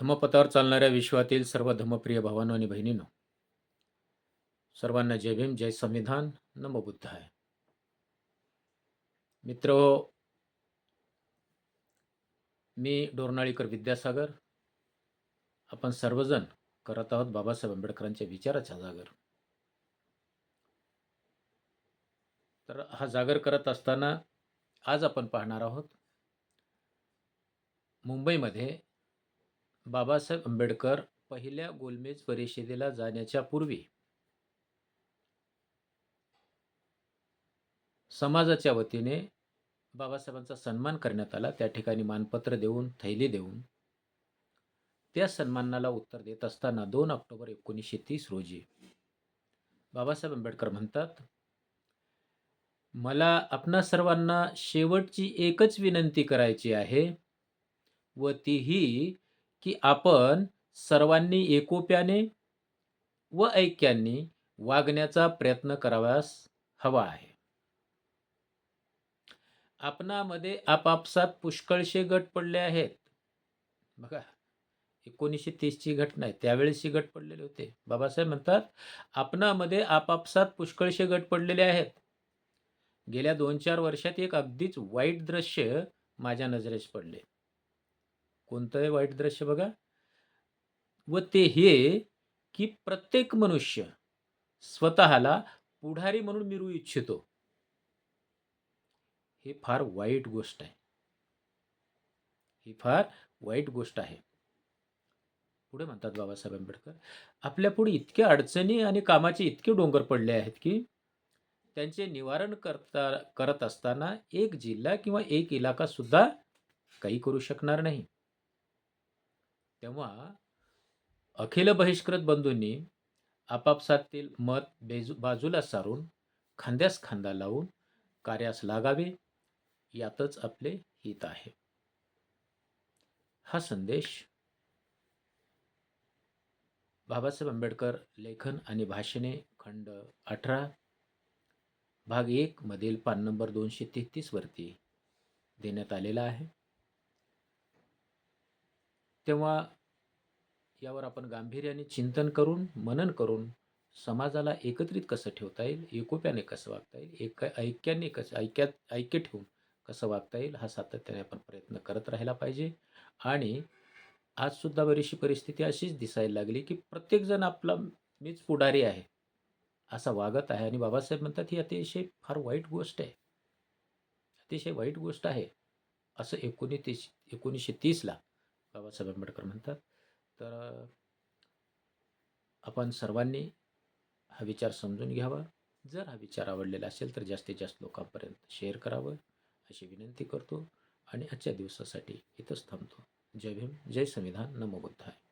धम्मपथावर चालणाऱ्या विश्वातील सर्व धम्मप्रिय भावांनो आणि बहिणींनो सर्वांना जय भीम जय संविधान. नमो बुद्ध आहे मित्र हो, मी डोरनाळीकर विद्यासागर. आपण सर्वजण करत आहोत बाबासाहेब आंबेडकरांच्या विचाराचा जागर. तर हा जागर करत असताना आज आपण पाहणार आहोत मुंबईमध्ये बाबासाहेब आंबेडकर पहिल्या गोलमेज परिषदेला जाण्याच्या पूर्वी समाजाच्या वतीने बाबासाहेबांचा सन्मान करण्यात आला. त्या ठिकाणी मानपत्र देऊन थैली देऊन त्या सन्मानाला उत्तर देत असताना दोन ऑक्टोबर एकोणीसशे तीस रोजी बाबासाहेब आंबेडकर म्हणतात मला आपणा सर्वांना शेवटची एकच विनंती करायची आहे व तीही की आपण सर्वांनी एकोप्याने व ऐक्याने वागण्याचा प्रयत्न करावास हवा आहे. आपणामध्ये आपापसात पुष्कळशे गट पडले आहेत. बघा एकोणीसशे तीसची घटना आहे त्यावेळेसची गट पडलेले होते. बाबासाहेब म्हणतात आपणामध्ये आपापसात पुष्कळशे गट पडलेले आहेत. गेल्या दोन चार वर्षात एक अगदीच वाईट दृश्य माझ्या नजरेस पडले. कोणतं वाईट दृश्य बघा. व ते हे की प्रत्येक मनुष्य स्वतःला पुढारी म्हणून मिळवू इच्छितो. हे फार वाईट गोष्ट आहे. ही फार वाईट गोष्ट आहे. पुढे म्हणतात बाबासाहेब आंबेडकर आपल्या पुढे इतक्या अडचणी आणि कामाचे इतके डोंगर पडले आहेत की त्यांचे निवारण करता करत असताना एक जिल्हा किंवा एक इलाका सुद्धा काही करू शकणार नाही. तेव्हा अखिल बहिष्कृत बंधूंनी आपापसातील मत बेजू बाजूला सारून खांद्यास खांदा लावून कार्यास लागावे यातच आपले हित आहे. हा संदेश बाबासाहेब आंबेडकर लेखन आणि भाषणे खंड अठरा भाग एक मधील पान नंबर दोनशे तेहतीसवरती देण्यात आलेला आहे. तेव्हा यावर आपण गांभीर्याने चिंतन करून मनन करून समाजाला एकत्रित कसं ठेवता येईल एकोप्याने कसं वागता येईल एक ऐक्याने कसं ऐक्यात ऐक्य ठेवून कसं वागता येईल हा सातत्याने आपण प्रयत्न करत राहायला पाहिजे. आणि आजसुद्धा बरीचशी परिस्थिती अशीच दिसायला लागली की प्रत्येकजण आपला मीच पुढारी आहे असा वागत आहे. आणि बाबासाहेब म्हणतात ही अतिशय फार वाईट गोष्ट आहे अतिशय वाईट गोष्ट आहे. असं एकोणीस एकोणीसशे तीसला बाबासाहेब आंबेडकर म्हणतात. तर आपण सर्वांनी हा विचार समजून घ्यावा. जर हा विचार आवडलेला असेल तर जास्तीत जास्त लोकांपर्यंत शेअर करावं. अशी विनंती करतो आणि आजच्या दिवसासाठी इथंच थांबतो. जय भीम जय संविधान. नमो बुद्धाय.